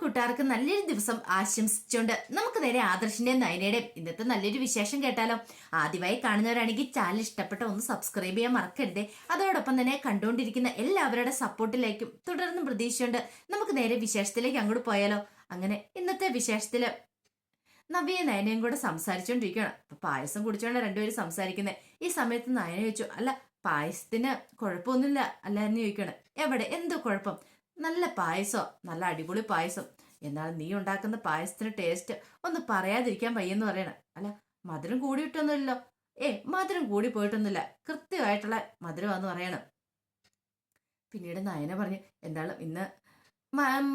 കൂട്ടുകാർക്ക് നല്ലൊരു ദിവസം ആശംസിച്ചുകൊണ്ട് നമുക്ക് നേരെ ആദർശിന്റെയും നയനയുടെയും ഇന്നത്തെ നല്ലൊരു വിശേഷം കേട്ടാലോ. ആദ്യമായി കാണുന്നവരാണെങ്കിൽ ചാനൽ ഇഷ്ടപ്പെട്ട ഒന്ന് സബ്സ്ക്രൈബ് ചെയ്യാൻ മറക്കരുതേ. അതോടൊപ്പം തന്നെ കണ്ടുകൊണ്ടിരിക്കുന്ന എല്ലാവരുടെ സപ്പോർട്ടിലേക്കും തുടർന്നും പ്രതീക്ഷിച്ചുകൊണ്ട് നമുക്ക് നേരെ വിശേഷത്തിലേക്ക് അങ്ങോട്ട് പോയാലോ. അങ്ങനെ ഇന്നത്തെ വിശേഷത്തിൽ നവ്യ നയനയും കൂടെ സംസാരിച്ചോണ്ടിരിക്കുകയാണ്. അപ്പൊ പായസം കുടിച്ചോണ്ട് രണ്ടുപേരും സംസാരിക്കുന്നത് ഈ സമയത്ത് നയന ചോദിച്ചു അല്ല പായസത്തിന് കുഴപ്പമൊന്നുമില്ല അല്ല എന്ന് ചോദിക്കണം എവിടെ? എന്തോ കുഴപ്പം? നല്ല പായസോ നല്ല അടിപൊളി പായസം. എന്നാൽ നീ ഉണ്ടാക്കുന്ന പായസത്തിന് ടേസ്റ്റ് ഒന്ന് പറയാതിരിക്കാൻ വയ്യെന്ന് പറയണം. അല്ല മധുരം കൂടിയിട്ടൊന്നുമില്ലല്ലോ. ഏ മധുരം കൂടി പോയിട്ടൊന്നുമില്ല. കൃത്യമായിട്ടുള്ള മധുരമാന്ന് പറയണം. പിന്നീട് നയന പറഞ്ഞു എന്തായാലും ഇന്ന്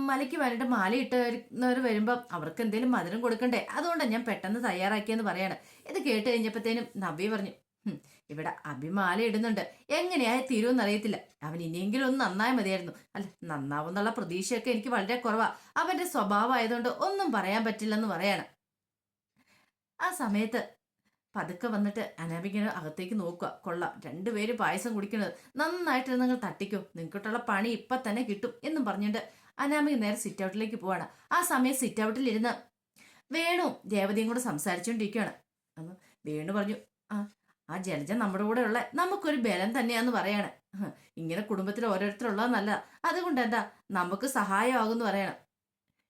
മലയ്ക്ക് വേണ്ടിട്ട് മാല ഇട്ടവർ വരുമ്പം അവർക്ക് എന്തെങ്കിലും മധുരം കൊടുക്കണ്ടേ? അതുകൊണ്ടാണ് ഞാൻ പെട്ടെന്ന് തയ്യാറാക്കിയെന്ന് പറയാണ്. ഇത് കേട്ട് കഴിഞ്ഞപ്പോഴത്തേനും നവ്യ പറഞ്ഞു "ഹും, ഇവിടെ അഭിമാല ഇടുന്നുണ്ട്. എങ്ങനെയായി തീരുമെന്ന് അറിയത്തില്ല അവൻ ഇനിയെങ്കിലും ഒന്ന് നന്നായി മതിയായിരുന്നു. അല്ല നന്നാവുന്നുള്ള പ്രതീക്ഷയൊക്കെ എനിക്ക് വളരെ കുറവാ. അവന്റെ സ്വഭാവം ആയതുകൊണ്ട് ഒന്നും പറയാൻ പറ്റില്ലെന്ന് പറയാണ്. ആ സമയത്ത് പതുക്കെ വന്നിട്ട് അനാമികനെ അകത്തേക്ക് നോക്കുക. കൊള്ളാം രണ്ടുപേര് പായസം കുടിക്കുന്നത്. നന്നായിട്ട് നിങ്ങൾ തട്ടിക്കും. നിങ്ങൾക്കിട്ടുള്ള പണി ഇപ്പൊ തന്നെ കിട്ടും എന്നും പറഞ്ഞിട്ട് അനാമിക നേരെ സിറ്റ് ഔട്ടിലേക്ക് പോവാണ്. ആ സമയം സിറ്റ് ഔട്ടിൽ ഇരുന്ന് വേണു ദേവതയും കൂടെ സംസാരിച്ചുകൊണ്ടിരിക്കുകയാണ്. അന്ന് വേണു പറഞ്ഞു ആ ആ ജലജ നമ്മുടെ ഉള്ള നമുക്കൊരു ബലം തന്നെയാന്ന് പറയാണ്. ഇങ്ങനെ കുടുംബത്തിൽ ഓരോരുത്തരുള്ളത് നല്ല. അതുകൊണ്ട് എന്താ? നമുക്ക് സഹായമാകുമെന്ന് പറയണം.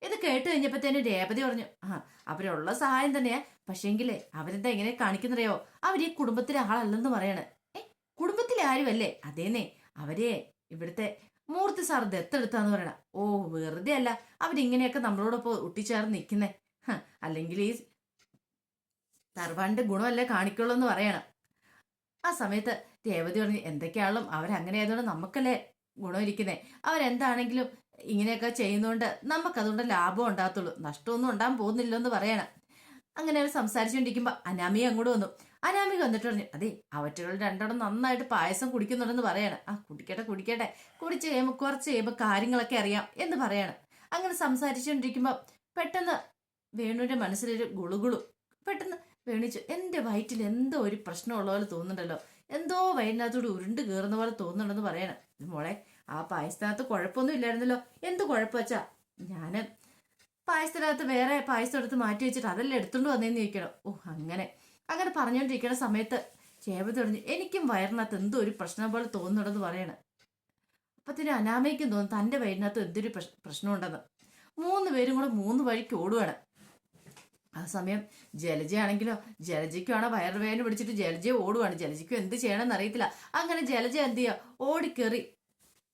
ഇത് കേട്ട് കഴിഞ്ഞപ്പോഴത്തേനും രേവതി പറഞ്ഞു ആ അവരുള്ള സഹായം തന്നെയാ. പക്ഷേങ്കിലേ അവരെന്താ ഇങ്ങനെ കാണിക്കുന്നറിയോ? അവർ ഈ കുടുംബത്തിലെ ആളല്ലെന്ന് പറയാണ്. ഏ കുടുംബത്തിലെ ആരുമല്ലേ? അതേന്നെ. അവരെ ഇവിടുത്തെ മൂർത്തി സാർ ദത്തെടുത്താന്ന് പറയണ. ഓ വെറുതെ അല്ല. അവരിങ്ങനെയൊക്കെ നമ്മളോടൊപ്പം ഒട്ടിച്ചേർന്ന് നിൽക്കുന്നേ അല്ലെങ്കിൽ ഈ തറവാടിന്റെ ഗുണമല്ലേ കാണിക്കുള്ളൂ എന്ന് പറയണം. ആ സമയത്ത് ദേവതി പറഞ്ഞു എന്തൊക്കെയാളും? അവരങ്ങനെ ആയതുകൊണ്ട് നമുക്കല്ലേ ഗുണം ഇരിക്കുന്നേ അവരെന്താണെങ്കിലും ഇങ്ങനെയൊക്കെ ചെയ്യുന്നതുകൊണ്ട് നമുക്കതുകൊണ്ട് ലാഭം ഉണ്ടാകത്തുള്ളൂ. നഷ്ടമൊന്നും ഉണ്ടാകാൻ പോകുന്നില്ലെന്ന് പറയണം. അങ്ങനെ അവർ സംസാരിച്ചുകൊണ്ടിരിക്കുമ്പോൾ അനാമിക അങ്ങോട്ട് വന്നു. അനാമിക വന്നിട്ട് പറഞ്ഞു അതെ അവറ്റകൾ രണ്ടെണ്ണം നന്നായിട്ട് പായസം കുടിക്കുന്നുണ്ടെന്ന് പറയാണ്. ആ കുടിക്കട്ടെ കുടിക്കട്ടെ. കുടിച്ച് കഴിയുമ്പോൾ കുറച്ച് കഴിയുമ്പോൾ കാര്യങ്ങളൊക്കെ അറിയാം എന്ന് പറയാണ്. അങ്ങനെ സംസാരിച്ചുകൊണ്ടിരിക്കുമ്പോൾ പെട്ടെന്ന് വേണുവിന്റെ മനസ്സിലൊരു ഗുളുഗുളു. പെട്ടെന്ന് വേണിച്ചു എന്റെ വയറ്റിൽ എന്തോ ഒരു പ്രശ്നമുള്ള പോലെ തോന്നുന്നുണ്ടല്ലോ. എന്തോ വയറ്റിനകത്തോട് ഉരുണ്ട് കയറുന്ന പോലെ തോന്നുന്നുണ്ടെന്ന് പറയണം. മോളെ ആ പായസത്തിനകത്ത് കുഴപ്പമൊന്നും ഇല്ലായിരുന്നല്ലോ. എന്ത് കുഴപ്പമച്ചാ ഞാൻ പായസത്തിനകത്ത് വേറെ പായസം എടുത്ത് മാറ്റി വെച്ചിട്ട് അതെല്ലാം എടുത്തുകൊണ്ട് വന്നേന്ന് ചോദിക്കണം. ഓ അങ്ങനെ. അങ്ങനെ പറഞ്ഞുകൊണ്ടിരിക്കുന്ന സമയത്ത് ചേവ പറഞ്ഞു എനിക്കും വയറിനകത്ത് എന്തോ ഒരു പ്രശ്നം പോലെ തോന്നുന്നുണ്ടെന്ന് പറയണം. അപ്പത്തിന് അനാമയ്ക്കും തോന്നുന്നു തന്റെ വയറിനകത്ത് എന്തൊരു പ്രശ്നം ഉണ്ടെന്ന് മൂന്ന് പേരും കൂടെ മൂന്ന് വഴിക്ക് ഓടുകയാണ് ആ സമയം ജലജയാണെങ്കിലോ ജലജയ്ക്കുവാണോ വയറുവേദന പിടിച്ചിട്ട് ജലജയെ ഓടുവാണ്. ജലജയ്ക്കും എന്ത് ചെയ്യണമെന്ന് അറിയത്തില്ല അങ്ങനെ ജലജ എന്ത് ചെയ്യുക ഓടിക്കേറി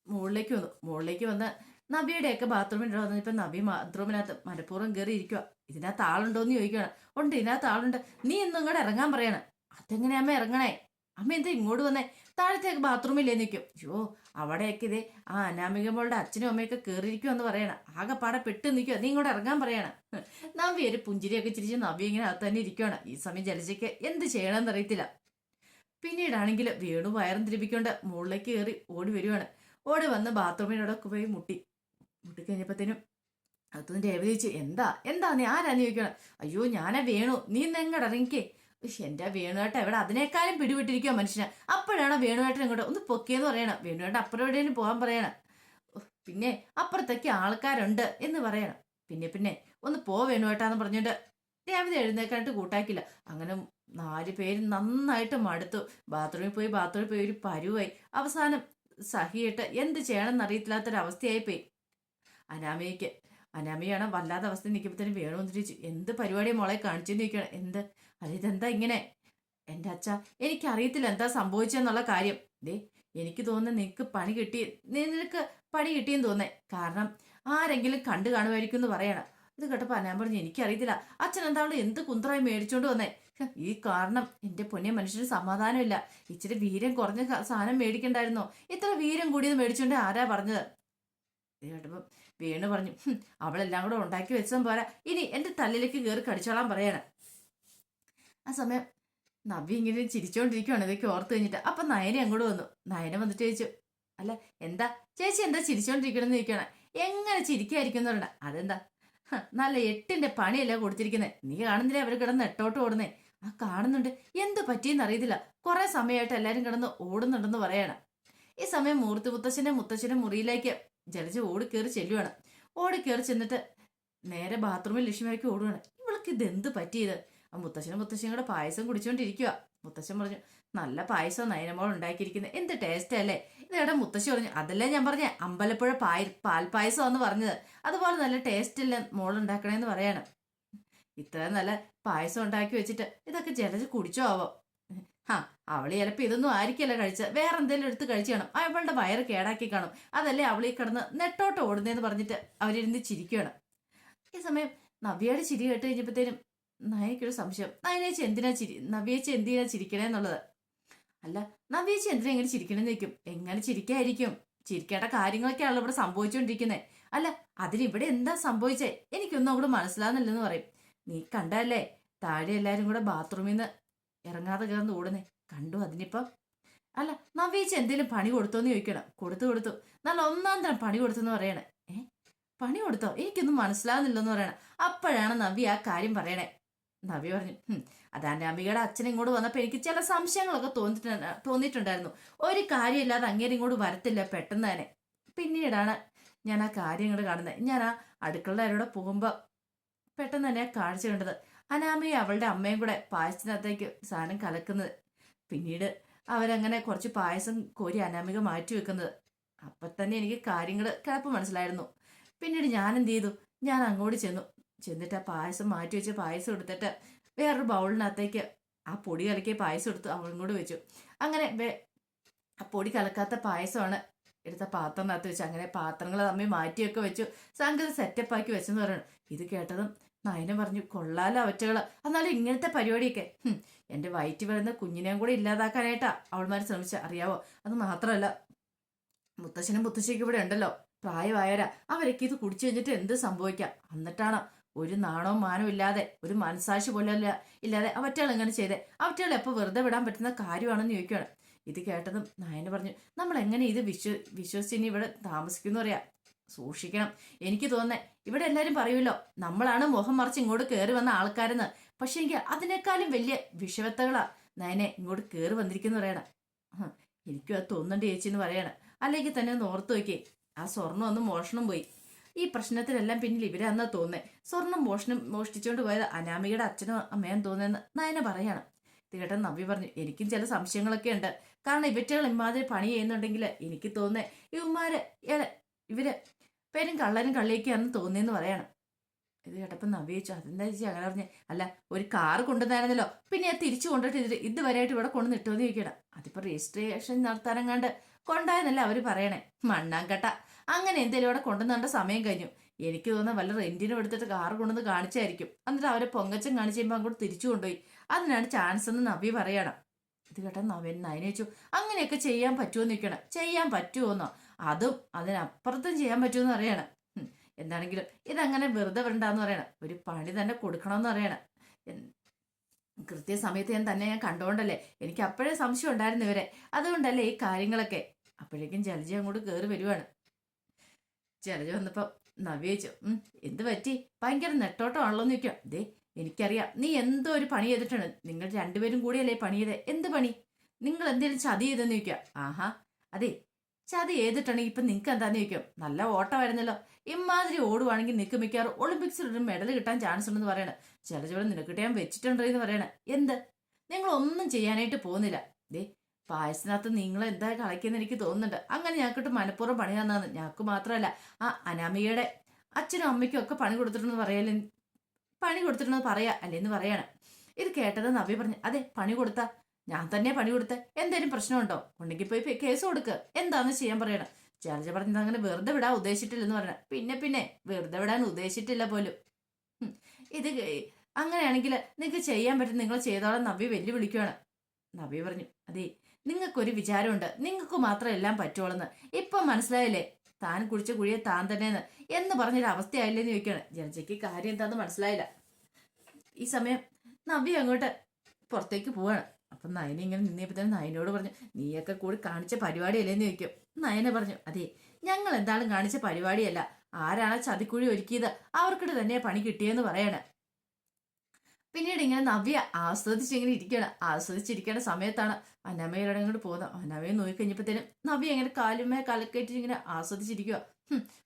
മുകളിലേക്ക് വന്നു. മുകളിലേക്ക് വന്ന് നബിയുടെയൊക്കെ ബാത്റൂമിൽ ഇപ്പം നബി ബാത്റൂമിനകത്ത് മനഃപൂർവം കയറി ഇരിക്കുക ഇതിനകത്ത് ആളുണ്ടോ എന്ന് ചോദിക്കുകയാണ് ഉണ്ട് ഇതിനകത്ത് ആളുണ്ട്. നീ ഇന്നും ഇങ്ങോട്ട് ഇറങ്ങാൻ പറയാണ്. അതെങ്ങനെ അമ്മ ഇറങ്ങണേ? അമ്മ എന്താ ഇങ്ങോട്ട് വന്നേ? താഴത്തേക്ക് ബാത്റൂമില്ലേ നിൽക്കും അയ്യോ അവിടെയൊക്കെ ഇതേ ആ അനാമിക മോളുടെ അച്ഛനും അമ്മയൊക്കെ കയറിയിരിക്കും എന്ന് പറയണം. ആകെ പാടെ പെട്ട് നിൽക്കുക നീ ഇങ്ങോട്ട് ഇറങ്ങാൻ പറയണം. നവ്യ ഒരു പുഞ്ചിരിയൊക്കെ ചിരിച്ച് നവ്യ ഇങ്ങനെ അകത്ത് തന്നെ ഇരിക്കുകയാണ് ഈ സമയം ജലജയ്ക്ക് എന്ത് ചെയ്യണമെന്ന് അറിയത്തില്ല. പിന്നീടാണെങ്കിൽ വേണു വയറും തിരിപ്പിക്കൊണ്ട് മുകളിലേക്ക് കയറി ഓടി വരുവാണ്. ഓടി വന്ന് ബാത്റൂമിനോടെ പോയി മുട്ടി. മുട്ടിക്കഴിഞ്ഞപ്പോഴത്തേനും അതൊന്നും രേവതി എന്താ? എന്താ നീ? ആരാ? നീ ചോദിക്കണം അയ്യോ ഞാനാ വേണു. നീ ഇന്നെങ്ങടെ ഇറങ്ങിക്കേ? എന്റെ വേണുവേട്ട എവിടെ അതിനേക്കാളും പിടിവിട്ടിരിക്കുക മനുഷ്യനെ. അപ്പോഴാണ് വേണുവേട്ടൻ ഇങ്ങോട്ട് ഒന്ന് പൊക്കിയെന്ന് പറയണം. വേണുവേട്ടൻ അപ്പുറം എവിടെയും പോകാൻ പറയണം. പിന്നെ അപ്പുറത്തൊക്കെ ആൾക്കാരുണ്ട് എന്ന് പറയണം. പിന്നെ പിന്നെ ഒന്ന് പോ വേണുവേട്ടാന്ന് പറഞ്ഞിട്ട് രാവിലെ എഴുന്നേക്കാനായിട്ട് കൂട്ടാക്കില്ല അങ്ങനെ നാല് പേര് നന്നായിട്ട് മടുത്തു. ബാത്റൂമിൽ പോയി ബാത്റൂമിൽ പോയി ഒരു പരുവായി. അവസാനം സഹിയിട്ട് എന്ത് ചെയ്യണമെന്ന് അറിയത്തില്ലാത്തൊരവസ്ഥയായി പോയി. അനാമയ്ക്ക് അനാമയാണ് വല്ലാത്ത അവസ്ഥ നിൽക്കുമ്പോഴത്തേനും വേണമെന്ന് ചോദിച്ചു എന്ത് പരിപാടി മോളെ കാണിച്ചു നിൽക്കണം എന്ത്? അല്ല ഇതെന്താ ഇങ്ങനെ? എന്റെ അച്ഛ എനിക്കറിയത്തില്ല എന്താ സംഭവിച്ചെന്നുള്ള കാര്യം. ദേ എനിക്ക് തോന്നുന്നു നിനക്ക് പണി കിട്ടി നിനക്ക് പണി കിട്ടിയെന്ന് തോന്നേ കാരണം ആരെങ്കിലും കണ്ടു കാണുമായിരിക്കും എന്ന് പറയണം. ഇത് കേട്ടപ്പോൾ ഞാൻ പറഞ്ഞു എനിക്കറിയത്തില്ല. അച്ഛൻ എന്താണ് എന്ത് കുന്തറായി മേടിച്ചോണ്ട് വന്നേ? ഈ കാരണം എന്റെ പൊന്നിയ മനുഷ്യന് സമാധാനമില്ല. ഇച്ചിരി വീരം കുറഞ്ഞ സാധനം മേടിക്കണ്ടായിരുന്നോ? ഇത്ര വീരം കൂടിയത് മേടിച്ചോണ്ട് ആരാ പറഞ്ഞത്? ഇത് കേട്ടപ്പം വീണ് പറഞ്ഞു അവളെല്ലാം കൂടെ ഉണ്ടാക്കി വെച്ചാൽ പോരാ. ഇനി എന്റെ തല്ലിലേക്ക് കയറി കടിച്ചോളാൻ പറയാണ്. ആ സമയം നവ്യ ഇങ്ങനെ ചിരിച്ചോണ്ടിരിക്കുവാണ്. ഇതൊക്കെ ഓർത്ത് കഴിഞ്ഞിട്ട്. അപ്പൊ നയന അങ്ങോട്ട് വന്നു. നയന വന്നിട്ട് ചോദിച്ചു അല്ല എന്താ? ചേച്ചി എന്താ ചിരിച്ചോണ്ടിരിക്കണെന്ന് ചോദിക്കണം എങ്ങനെ ചിരിക്കായിരിക്കും എന്ന് അതെന്താ? നല്ല എട്ടിന്റെ പണിയല്ല കൊടുത്തിരിക്കുന്നത് നീ കാണുന്നില്ല അവർ കിടന്ന് എട്ടോട്ട് ഓടുന്നേ? ആ കാണുന്നുണ്ട്. എന്ത് പറ്റിയെന്ന് അറിയത്തില്ല. കുറെ സമയമായിട്ട് എല്ലാരും കിടന്ന് ഓടുന്നുണ്ടെന്ന് പറയണം. ഈ സമയം മൂർത്തി മുത്തശ്ശനെ മുത്തച്ഛന്റെ മുറിയിലേക്ക് ജലജ ഓടി കയറി ചെല്ലുവാണ്. ഓടി കയറി ചെന്നിട്ട് നേരെ ബാത്റൂമിൽ ലക്ഷ്മിയാക്കി ഓടുകയാണ് ഇവൾക്ക് എന്ത് പറ്റിയത്? ആ മുത്തശ്ശനും മുത്തശ്ശിയും കൂടെ പായസം കുടിച്ചുകൊണ്ടിരിക്കുക മുത്തശ്ശൻ പറഞ്ഞു നല്ല പായസം നയനമോൾ ഉണ്ടാക്കിയിരിക്കുന്നത് എന്ത് ടേസ്റ്റ് അല്ലേ? ഇതേടെ മുത്തശ്ശി പറഞ്ഞു അതല്ലേ ഞാൻ പറഞ്ഞ. അമ്പലപ്പുഴ പായ പാൽപ്പായസം എന്ന് പറഞ്ഞത്. അതുപോലെ നല്ല ടേസ്റ്റ് ഇല്ല മോൾ ഉണ്ടാക്കണേന്ന് പറയാണ്. ഇത്ര നല്ല പായസം ഉണ്ടാക്കി വെച്ചിട്ട് ഇതൊക്കെ ജലജ് കുടിച്ചോ ആവോ? ഹാ അവൾ ചിലപ്പോൾ ഇതൊന്നും ആയിരിക്കല്ല കഴിച്ച. വേറെ എന്തെങ്കിലും എടുത്ത് കഴിച്ചു കാണും. അവളുടെ വയറ് കേടാക്കി കാണും. അതല്ലേ അവളീ കിടന്ന് നെട്ടോട്ട് ഓടുന്നതെന്ന് പറഞ്ഞിട്ട് അവരിരുന്ന് ചിരിക്കുകയാണ് ഈ സമയം നവ്യയുടെ ചിരി കേട്ട് കഴിഞ്ഞപ്പോഴത്തേനും നയക്കൊരു സംശയം. നയനേച്ചി എന്തിനാ ചിരി? നവ്യേച്ചി എന്തിനാ ചിരിക്കണേ എന്നുള്ളത്? അല്ല നവ്യേച്ചി എന്തിനാ എങ്ങനെ ചിരിക്കണമെന്ന് ചോദിക്കും. എങ്ങനെ ചിരിക്കായിരിക്കും? ചിരിക്കേണ്ട കാര്യങ്ങളൊക്കെയാണല്ലോ ഇവിടെ സംഭവിച്ചുകൊണ്ടിരിക്കുന്നത് അല്ല അതിനിവിടെ എന്താ സംഭവിച്ചേ? എനിക്കൊന്നും അവിടെ മനസ്സിലാകുന്നില്ലെന്ന് പറയും. നീ കണ്ടല്ലേ താഴെ എല്ലാവരും കൂടെ ബാത്റൂമിൽ നിന്ന് ഇറങ്ങാതെ കിടന്ന് ഓടുന്നേ. കണ്ടു അതിനിപ്പം? അല്ല നവ്യേച്ചി എന്തെങ്കിലും പണി കൊടുത്തോന്ന് ചോദിക്കണം. കൊടുത്തു കൊടുത്തു. നല്ല ഒന്നാം തരം പണി കൊടുത്തെന്ന് പറയണേ. ഏ? പണി കൊടുത്തോ? എനിക്കൊന്നും മനസ്സിലാകുന്നില്ലെന്ന് പറയണേ. അപ്പോഴാണ് നവ്യ ആ കാര്യം പറയണേ. നവ്യ പറഞ്ഞു അതാന്റെ അമ്മികയുടെ അച്ഛൻ ഇങ്ങോട്ട് വന്നപ്പോൾ എനിക്ക് ചില സംശയങ്ങളൊക്കെ തോന്നിട്ടുണ്ട് തോന്നിയിട്ടുണ്ടായിരുന്നു. ഒരു കാര്യമില്ലാതെ അങ്ങേരും ഇങ്ങോട്ട് വരത്തില്ല പെട്ടെന്ന് തന്നെ. പിന്നീടാണ് ഞാൻ ആ കാര്യം ഇങ്ങോട്ട് കാണുന്നത്. ഞാൻ ആ അടുക്കളയുടെ അരൂടെ പോകുമ്പോൾ പെട്ടെന്ന് തന്നെ കാഴ്ച കണ്ടത് അനാമയും അവളുടെ അമ്മയും കൂടെ പായസത്തിനകത്തേക്ക് സാധനം കലക്കുന്നത്. പിന്നീട് അവരങ്ങനെ കുറച്ച് പായസം കോരി അനാമിക മാറ്റി വെക്കുന്നത്. അപ്പം തന്നെ എനിക്ക് കാര്യങ്ങൾ കിടപ്പ് മനസ്സിലായിരുന്നു. പിന്നീട് ഞാൻ എന്ത് ചെയ്തു? ഞാൻ അങ്ങോട്ട് ചെന്നു. ചെന്നിട്ട് ആ പായസം മാറ്റി വെച്ച് പായസം എടുത്തിട്ട് വേറൊരു ബൗളിനകത്തേക്ക് ആ പൊടി കലക്കിയ പായസം എടുത്ത് അവളും കൂടെ വെച്ചു. അങ്ങനെ ആ പൊടി കലക്കാത്ത പായസമാണ് എടുത്ത പാത്രത്തിനകത്ത് വെച്ച്. അങ്ങനെ പാത്രങ്ങൾ തമ്മിൽ മാറ്റിയൊക്കെ വെച്ചു. സംഗതി സെറ്റപ്പ് ആക്കി വെച്ചെന്ന് പറയണം ഇത് കേട്ടതും നയനം പറഞ്ഞു കൊള്ളാലോ അവറ്റകൾ എന്നാലും ഇങ്ങനത്തെ പരിപാടിയൊക്കെ. എന്റെ വയറ്റിൽ വരുന്ന കുഞ്ഞിനെയും കൂടെ ഇല്ലാതാക്കാനായിട്ടാ അവൾമാർ ശ്രമിച്ച. അറിയാവോ? അത് മാത്രമല്ല മുത്തശ്ശനും മുത്തശ്ശിക്കും ഇവിടെ ഉണ്ടല്ലോ. പ്രായമായവരാ. അവരൊക്കെ ഇത് കുടിച്ചു കഴിഞ്ഞിട്ട് എന്ത് സംഭവിക്കാം? എന്നിട്ടാണ് ഒരു നാണവും മാനവും ഇല്ലാതെ ഒരു മനസാക്ഷി പോലെ ഇല്ല- ഇല്ലാതെ അവറ്റകൾ എങ്ങനെ ചെയ്തേ? അവറ്റകൾ എപ്പോൾ വെറുതെ വിടാൻ പറ്റുന്ന കാര്യമാണെന്ന് ചോദിക്കുകയാണ് ഇത് കേട്ടതും നായന പറഞ്ഞു നമ്മൾ എങ്ങനെ ഇത് വിശ്വ വിശ്വസിച്ച് ഇനി ഇവിടെ താമസിക്കുന്നു പറയാ സൂക്ഷിക്കണം. എനിക്ക് തോന്നേ ഇവിടെ എല്ലാവരും പറയുമല്ലോ നമ്മളാണ് മുഖം മറിച്ച് ഇങ്ങോട്ട് കയറി വന്ന ആൾക്കാരെന്ന്. പക്ഷെ എനിക്ക് അതിനേക്കാളും വലിയ വിഷവത്തകളാ നയനെ ഇങ്ങോട്ട് കയറി വന്നിരിക്കുന്നു പറയണം. എനിക്കും അത് തോന്നുന്നുണ്ട് ചേച്ചി എന്ന് പറയണ. അല്ലെങ്കിൽ തന്നെ ഒന്ന് ഓർത്ത് നോക്കിയേ. ആ സ്വർണം ഒന്ന് മോഷണം പോയി. ഈ പ്രശ്നത്തിനെല്ലാം പിന്നിൽ ഇവരാന്നാ തോന്നുന്നത് സ്വർണം മോഷണം മോഷ്ടിച്ചുകൊണ്ട് പോയത് അനാമികയുടെ അച്ഛനും അമ്മയും തോന്നുന്നെന്ന് നയന പറയാണ്. തികട്ടൻ നവ്യ പറഞ്ഞു എനിക്കും ചില സംശയങ്ങളൊക്കെ ഉണ്ട്. കാരണം ഇവറ്റകൾ ഇമാതിരി പണി ചെയ്യുന്നുണ്ടെങ്കിൽ എനിക്ക് തോന്നുന്നേ ഇവന്മാര് ഇവർ പേരും കള്ളനും കള്ളിയൊക്കെയാണെന്ന് തോന്നിയെന്ന് പറയണം. ഇത് കേട്ടപ്പോൾ നവ്യച്ചു അതെന്താ ചേച്ചി അങ്ങനെ പറഞ്ഞേ? അല്ല ഒരു കാർ കൊണ്ടുവന്നായിരുന്നല്ലോ. പിന്നെ അത് തിരിച്ചു കൊണ്ടിട്ട് ഇത് ഇതുവരെയായിട്ട് ഇവിടെ കൊണ്ടു നിട്ടോന്ന് ചോദിക്കണം അതിപ്പോ രജിസ്ട്രേഷൻ നടത്താനെങ്ങാണ്ട് കൊണ്ടായെന്നല്ല അവർ പറയണേ. മണ്ണാങ്കട്ട അങ്ങനെ എന്തെങ്കിലും അവിടെ കൊണ്ടുവന്നേണ്ട സമയം കഴിഞ്ഞു. എനിക്ക് തോന്നുന്ന വല്ല റെന്റിനും എടുത്തിട്ട് കാർ കൊണ്ടുവന്ന് കാണിച്ചായിരിക്കും. എന്നിട്ട് അവരെ പൊങ്ങച്ചം കാണിച്ച് കഴിയുമ്പോൾ അങ്ങോട്ട് തിരിച്ചു കൊണ്ടുപോയി. അതിനാണ് ചാൻസ് എന്ന് നവി പറയണം. ഇത് കേട്ടാ നവൻ നയനെ വെച്ചു. അങ്ങനെയൊക്കെ ചെയ്യാൻ പറ്റുമോ നിൽക്കണം ചെയ്യാൻ പറ്റുമോന്നോ അതും അതിനപ്പുറത്തും ചെയ്യാൻ പറ്റുമെന്ന് അറിയണം. എന്താണെങ്കിലും ഇതങ്ങനെ വെറുതെ വരണ്ടെന്ന് പറയണം. ഒരു പണി തന്നെ കൊടുക്കണമെന്ന് പറയണം. എൻ- കൃത്യസമയത്ത് ഞാൻ തന്നെ ഞാൻ കണ്ടോണ്ടല്ലേ? എനിക്ക് അപ്പോഴേ സംശയം ഉണ്ടായിരുന്നു ഇവരെ. അതുകൊണ്ടല്ലേ ഈ കാര്യങ്ങളൊക്കെ. അപ്പോഴേക്കും ജലജി അങ്ങോട്ട് കയറി വരുവാണ്. ജലജ വന്നപ്പോൾ നവ്യ ചോദിച്ചു എന്ത് പറ്റി? ഭയങ്കര നെട്ടോട്ടമാണല്ലോ എന്ന് ചോദിക്കാം ദേ എനിക്കറിയാം നീ എന്തോ ഒരു പണി ചെയ്തിട്ടാണ്. നിങ്ങൾ രണ്ടുപേരും കൂടിയല്ലേ പണി ചെയ്തേ. എന്ത് പണി? നിങ്ങൾ എന്തെങ്കിലും ചതി ചെയ്തെന്ന് ചോദിക്കാം ആഹാ അതെ ചതി ചെയ്തിട്ടാണെങ്കിൽ ഇപ്പൊ നിങ്ങൾക്ക് എന്താന്ന് ചോദിക്കും നല്ല ഓട്ടമായിരുന്നല്ലോ. ഇമാതിരി ഓടുവാണെങ്കിൽ നിനക്ക് മിക്കവാറും ഒളിമ്പിക്സിൽ ഒരു മെഡൽ കിട്ടാൻ ചാൻസ് ഉണ്ടെന്ന് പറയണ. ചില ചില നിനക്കിട്ട് ഞാൻ വെച്ചിട്ടുണ്ടെന്ന് പറയണ. എന്ത്? നിങ്ങൾ ഒന്നും ചെയ്യാനായിട്ട് പോകുന്നില്ല. ദേ പായസത്തിനകത്ത് നിങ്ങൾ എന്താ കളിക്കുന്ന എനിക്ക് തോന്നുന്നുണ്ട്. അങ്ങനെ ഞങ്ങൾക്കിട്ട് മനഃപൂർവം പണി തന്നാന്ന്. ഞങ്ങൾക്ക് മാത്രമല്ല ആ അനാമികയുടെ അച്ഛനും അമ്മയ്ക്കും ഒക്കെ പണി കൊടുത്തിട്ടുണ്ടെന്ന് പറയല്ലേ പണി കൊടുത്തിട്ടുണ്ടെന്ന് പറയാ അല്ലേന്ന് പറയാണ്. ഇത് കേട്ടത് നവ്യ പറഞ്ഞു അതെ പണി കൊടുത്ത ഞാൻ തന്നെ പണി കൊടുത്ത എന്തേലും പ്രശ്നമുണ്ടോ? ഉണ്ടെങ്കിൽ പോയി കേസ് കൊടുക്ക്. എന്താന്ന് ചെയ്യാൻ പറയണം. ജലജ പറഞ്ഞത് അങ്ങനെ വെറുതെ വിടാൻ ഉദ്ദേശിച്ചിട്ടില്ലെന്ന് പറയണം. പിന്നെ പിന്നെ വെറുതെ വിടാൻ ഉദ്ദേശിച്ചിട്ടില്ല പോലും. ഇത് അങ്ങനെയാണെങ്കിൽ നിങ്ങൾക്ക് ചെയ്യാൻ പറ്റും നിങ്ങൾ ചെയ്തോളം നവ്യ വെല്ലുവിളിക്കുകയാണ് നവ്യ പറഞ്ഞു അതെ നിങ്ങൾക്കൊരു വിചാരമുണ്ട്. നിങ്ങൾക്ക് മാത്രം എല്ലാം പറ്റുള്ളെന്ന് ഇപ്പൊ മനസ്സിലായില്ലേ? താൻ കുടിച്ച കുഴിയെ താൻ തന്നെയെന്ന്. എന്ന് പറഞ്ഞൊരു അവസ്ഥയായില്ലെന്ന് ചോദിക്കുകയാണ്. ജലജയ്ക്ക് കാര്യം എന്താന്ന് മനസ്സിലായില്ല. ഈ സമയം നവ്യ അങ്ങോട്ട് പുറത്തേക്ക് പോവാണ്. അപ്പം നയന ഇങ്ങനെ നിന്നപ്പോൾ തന്നെ നയനോട് പറഞ്ഞു നീയൊക്കെ കൂടി കാണിച്ച പരിപാടിയല്ലേന്ന് ചോദിക്കും. നയന പറഞ്ഞു അതെ ഞങ്ങൾ എന്താണ് കാണിച്ച പരിപാടിയല്ല. ആരാണ് ചതിക്കുഴി ഒരുക്കിയത്. അവർക്കിട്ട് തന്നെ പണി കിട്ടിയെന്ന് പറയാണ്. പിന്നീട് ഇങ്ങനെ നവ്യ ആസ്വദിച്ചിങ്ങനെ ഇരിക്കുകയാണ്. ആസ്വദിച്ചിരിക്കേണ്ട സമയത്താണ് അനാമയുടെ അങ്ങോട്ട് പോകുന്നത്. അനാമയെ നോക്കിക്കഴിഞ്ഞപ്പോഴത്തേനും നവ്യ ഇങ്ങനെ കാലുമേ കലക്കേറ്റ് ഇങ്ങനെ ആസ്വദിച്ചിരിക്കുക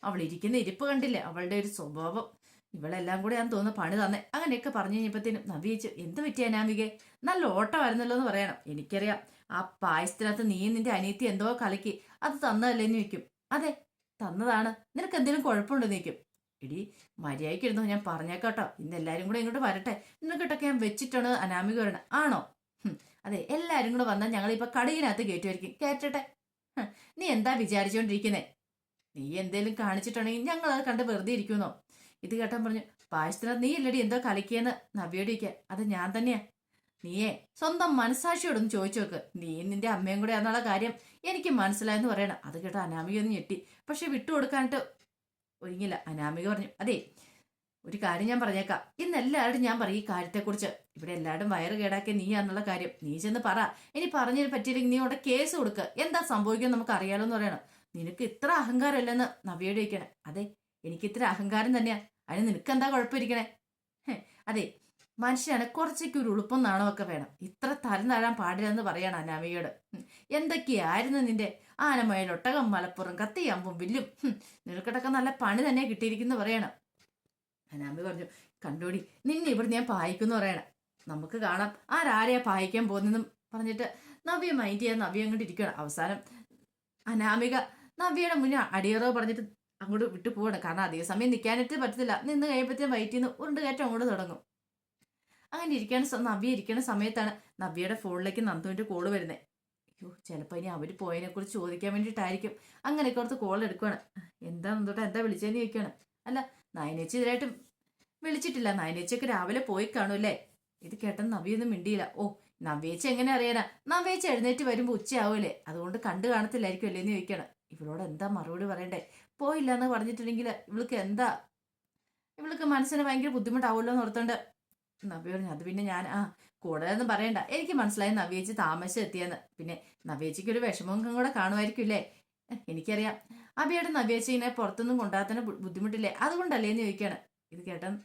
അവൾ ഇരിക്കുന്ന ഇരിപ്പ് കണ്ടില്ലേ? അവളുടെ ഒരു സ്വഭാവം. ഇവളെല്ലാം കൂടെ ഞാൻ തോന്നുന്നു പണി തന്നെ. അങ്ങനെയൊക്കെ പറഞ്ഞു കഴിഞ്ഞപ്പോഴത്തേനും നവീച്ചു എന്ത് പറ്റിയ അനാമികെ? നല്ല ഓട്ടമായിരുന്നല്ലോ എന്ന് പറയണം. എനിക്കറിയാം. ആ പായസത്തിനകത്ത് നീ നിന്റെ അനിയത്തി എന്തോ കലക്കി. അത് തന്നതല്ലേന്ന് ചോദിക്കും. അതെ തന്നതാണ്. നിനക്ക് എന്തെങ്കിലും കുഴപ്പമുണ്ടെന്ന് ചോദിക്കും. എടി മര്യാദയ്ക്കിരുന്നു ഞാൻ പറഞ്ഞേക്കാട്ടോ. ഇന്ന് എല്ലാവരും കൂടെ ഇങ്ങോട്ട് വരട്ടെ. നിനക്കിട്ടൊക്കെ ഞാൻ വെച്ചിട്ടാണ് അനാമിക വരണം. ആണോ? അതെ എല്ലാവരും കൂടെ വന്നാൽ ഞങ്ങളിപ്പോ കടയിനകത്ത് കയറ്റുമായിരിക്കും. കയറ്റട്ടെ. നീ എന്താ വിചാരിച്ചുകൊണ്ടിരിക്കുന്നേ നീ എന്തേലും കാണിച്ചിട്ടുണ്ടെങ്കിൽ ഞങ്ങൾ അത് കണ്ട് വെറുതെ ഇരിക്കുന്നോ ഇത് കേട്ടാൻ പറഞ്ഞു പായസത്തിനകത്ത് നീ ഇല്ലടി എന്തോ കലക്കിയെന്ന് നവ്യോടിക്ക അത് ഞാൻ തന്നെയാ. നീയേ സ്വന്തം മനസാക്ഷിയോടൊന്ന് ചോദിച്ചു നോക്ക്. നീ നിന്റെ അമ്മയും കൂടെ എന്നുള്ള കാര്യം എനിക്ക് മനസ്സിലായെന്ന് പറയണം. അത് കേട്ടോ അനാമിക ഒന്ന് ഞെട്ടി. പക്ഷെ വിട്ടുകൊടുക്കാനായിട്ട് ഒരുങ്ങില്ല അനാമിക പറഞ്ഞു അതെ ഒരു കാര്യം ഞാൻ പറഞ്ഞേക്കാം. ഇന്ന് എല്ലാവരും ഞാൻ പറയും ഈ കാര്യത്തെക്കുറിച്ച്. ഇവിടെ എല്ലാവരും വയറ് കേടാക്കിയ നീയാന്നുള്ള കാര്യം. നീ ചെന്ന് പറ. ഇനി പറഞ്ഞതിന് പറ്റിയില്ലെങ്കിൽ നീ അവിടെ കേസ് കൊടുക്കുക എന്താ സംഭവിക്കുക നമുക്ക് അറിയാലോ എന്ന് പറയണം. നിനക്ക് ഇത്ര അഹങ്കാരമല്ലെന്ന് നവിയോട് ചോദിക്കണേ. അതെ എനിക്ക് ഇത്ര അഹങ്കാരം തന്നെയാ. അതിന് നിനക്ക് എന്താ കുഴപ്പമിരിക്കണേ അതെ മനുഷ്യന് കുറച്ചൊക്കെ ഒരു ഉളുപ്പും നാണമൊക്കെ വേണം. ഇത്ര തരം താഴാൻ പാടില്ലെന്ന് പറയണം അനാമികയോട്. എന്തൊക്കെയായിരുന്നു നിന്റെ ആനമയിൽ ഒട്ടകം മലപ്പുറം കത്തി അമ്പും വില്ലും? നിനക്കിടക്ക നല്ല പണി തന്നെ കിട്ടിയിരിക്കുന്നു പറയണം. അനാമി പറഞ്ഞു കണ്ടോടി നിന്നെ ഇവിടെ ഞാൻ പായിക്കുന്നു പറയണം. നമുക്ക് കാണാം ആരാരെയാ പായിക്കാൻ പോകുന്നതെന്നും പറഞ്ഞിട്ട് നവ്യ മൈൻഡ് ചെയ്യാൻ നവ്യ അങ്ങോട്ട് ഇരിക്കണം അവസാനം അനാമിക നവ്യയുടെ മുന്നേ അടിയറോ പറഞ്ഞിട്ട് അങ്ങോട്ട് വിട്ടു പോകണം കാരണം അതേ നിൽക്കാനായിട്ട് പറ്റത്തില്ല. നിന്ന് കഴിയുമ്പോഴത്തേക്കും വയറ്റിൽ നിന്ന് ഉരുണ്ട് കയറ്റം അങ്ങോട്ട് തുടങ്ങും. അങ്ങനെ ഇരിക്കണ നവ്യ ഇരിക്കണ സമയത്താണ് നവ്യയുടെ ഫോണിലേക്ക് നന്ദുവിന്റെ കോൾ വരുന്നത് അയ്യോ ചിലപ്പോൾ ഇനി അവർ പോയതിനെ കുറിച്ച് ചോദിക്കാൻ വേണ്ടിയിട്ടായിരിക്കും. അങ്ങനെയൊക്കെ ഓർത്ത് കോൾ എടുക്കുകയാണ് എന്താ നന്ദോട്ട് എന്താ വിളിച്ചതെന്ന് ചോദിക്കുകയാണ് അല്ല നയനേച്ചി ഇതിനായിട്ട് വിളിച്ചിട്ടില്ല. നയനേച്ചിയൊക്കെ രാവിലെ പോയി കാണും അല്ലേ ഇത് കേട്ടെന്ന് നവ്യൊന്നും മിണ്ടിയില്ല. ഓ നവ്യേച്ച എങ്ങനെ അറിയാനാ? നവ്യേച്ച എഴുന്നേറ്റ് വരുമ്പോൾ ഉച്ചയാവൂലേ? അതുകൊണ്ട് കണ്ടു കാണത്തില്ലായിരിക്കും അല്ലേന്ന് ചോദിക്കണം. ഇവളോട് എന്താ മറുപടി പറയണ്ടേ? പോയില്ല എന്ന് പറഞ്ഞിട്ടുണ്ടെങ്കിൽ ഇവൾക്ക് എന്താ? ഇവൾക്ക് മനസ്സിന് ഭയങ്കര ബുദ്ധിമുട്ടാവുമല്ലോ എന്ന് ഓർത്തോണ്ട് നവ്യ പറഞ്ഞു അത് പിന്നെ ഞാൻ ആ കൂടുതലൊന്നും പറയണ്ട. എനിക്ക് മനസ്സിലായി നവ്യേച്ചി താമസം എത്തിയെന്ന്. പിന്നെ നവ്യേച്ചിക്ക് ഒരു വിഷമവും കൂടെ കാണുമായിരിക്കില്ലേ എനിക്കറിയാം. അബിയുടെ നവ്യേച്ചിനെ പുറത്തൊന്നും കൊണ്ടാത്തന്നെ ബുദ്ധിമുട്ടില്ലേ? അതുകൊണ്ടല്ലേ എന്ന് ചോദിക്കാണ് ഇത് കേട്ടൻ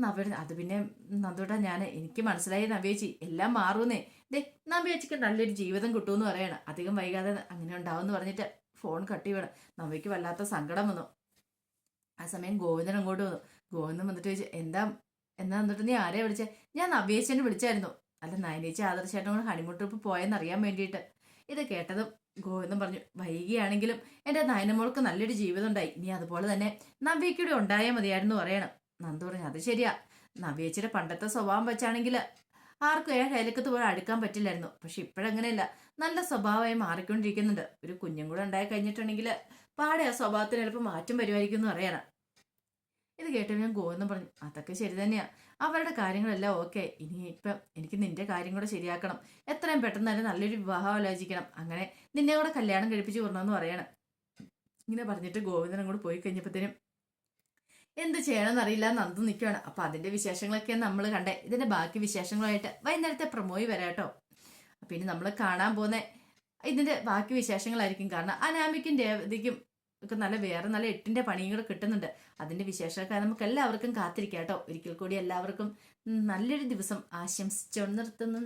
നവ്യ അത് പിന്നെ നന്ദോട്ടാ ഞാൻ എനിക്ക് മനസ്സിലായി നവ്യേച്ചി എല്ലാം മാറുമെന്നേ. ദേ നവ്യേച്ചിക്ക് നല്ലൊരു ജീവിതം കിട്ടുമെന്ന് പറയണം. അധികം വൈകാതെ അങ്ങനെ ഉണ്ടാവും പറഞ്ഞിട്ട് ഫോൺ കട്ട് ചെയ്യണം. നവ്യക്ക് വല്ലാത്ത സങ്കടം വന്നു. ആ സമയം ഗോവിന്ദൻ അങ്ങോട്ട് വന്നു. ഗോവിന്ദൻ വന്നിട്ട് ചോദിച്ചു എന്താ എന്നാ എന്നിട്ട് നീ ആരെയാ വിളിച്ചേ? ഞാൻ നവ്യേച്ചനെ വിളിച്ചായിരുന്നു. അല്ല നയനേച്ചി ആദർശേട്ടൻ കൂടെ ഹണിമൂൺ ട്രിപ്പ് പോയെന്ന് അറിയാൻ വേണ്ടിയിട്ട്. ഇത് കേട്ടതും ഗോവിന്ദൻ പറഞ്ഞു വൈകിയാണെങ്കിലും എന്റെ നയനമോൾക്ക് നല്ലൊരു ജീവിതം ഉണ്ടായി നീ അതുപോലെ തന്നെ നവ്യക്കൂടെ ഉണ്ടായാൽ മതിയായിരുന്നു പറയണം. നന്ദു പറഞ്ഞു അത് ശരിയാ. നവ്യേച്ചിയുടെ പണ്ടത്തെ സ്വഭാവം വെച്ചാണെങ്കിൽ ആർക്കും ഏ കയ്യിലക്കത്ത് പോയി അടുക്കാൻ പറ്റില്ലായിരുന്നു. പക്ഷെ ഇപ്പോഴങ്ങനെയല്ല. നല്ല സ്വഭാവമായി മാറിക്കൊണ്ടിരിക്കുന്നുണ്ട്. ഒരു കുഞ്ഞും കൂടെ ഉണ്ടായി കഴിഞ്ഞിട്ടുണ്ടെങ്കിൽ പാടെ ആ സ്വഭാവത്തിന് എളുപ്പം മാറ്റം വരുമായിരിക്കും എന്ന് പറയണം. ഇത് കേട്ടപ്പോൾ ഞാൻ ഗോവെന്നും പറഞ്ഞു അതൊക്കെ ശരി തന്നെയാ. അവരുടെ കാര്യങ്ങളെല്ലാം ഓക്കെ. ഇനി ഇപ്പം എനിക്ക് നിന്റെ കാര്യം കൂടെ ശരിയാക്കണം. എത്രയും പെട്ടെന്ന് തന്നെ നല്ലൊരു വിവാഹം ആലോചിക്കണം. അങ്ങനെ നിന്നെ കൂടെ കല്യാണം കഴിപ്പിച്ച് വിടണമെന്ന് പറയണം. ഇങ്ങനെ പറഞ്ഞിട്ട് ഗോവിന്ദൻ അങ്ങോട്ട് പോയി കഴിഞ്ഞപ്പോഴത്തേനും എന്ത് ചെയ്യണമെന്ന് അറിയില്ല നന്ദു നിൽക്കുകയാണ് അപ്പം അതിന്റെ വിശേഷങ്ങളൊക്കെ നമ്മൾ കണ്ടേ. ഇതിന്റെ ബാക്കി വിശേഷങ്ങളുമായിട്ട് വൈകുന്നേരത്തെ പ്രമോയി വരാം കേട്ടോ. ഇനി നമ്മൾ കാണാൻ പോകുന്ന. ഇതിന്റെ ബാക്കി വിശേഷങ്ങളായിരിക്കും. കാരണം അനാമിക്കും രേവതിക്കും ഒക്കെ നല്ല വേറെ നല്ല എട്ടിന്റെ പണിയും കൂടെ കിട്ടുന്നുണ്ട്. അതിന്റെ വിശേഷമൊക്കെ നമുക്ക് എല്ലാവർക്കും കാത്തിരിക്കാം കേട്ടോ. ഒരിക്കൽ കൂടി എല്ലാവർക്കും നല്ലൊരു ദിവസം ആശംസിച്ചുകൊണ്ട് നിർത്തുന്നു.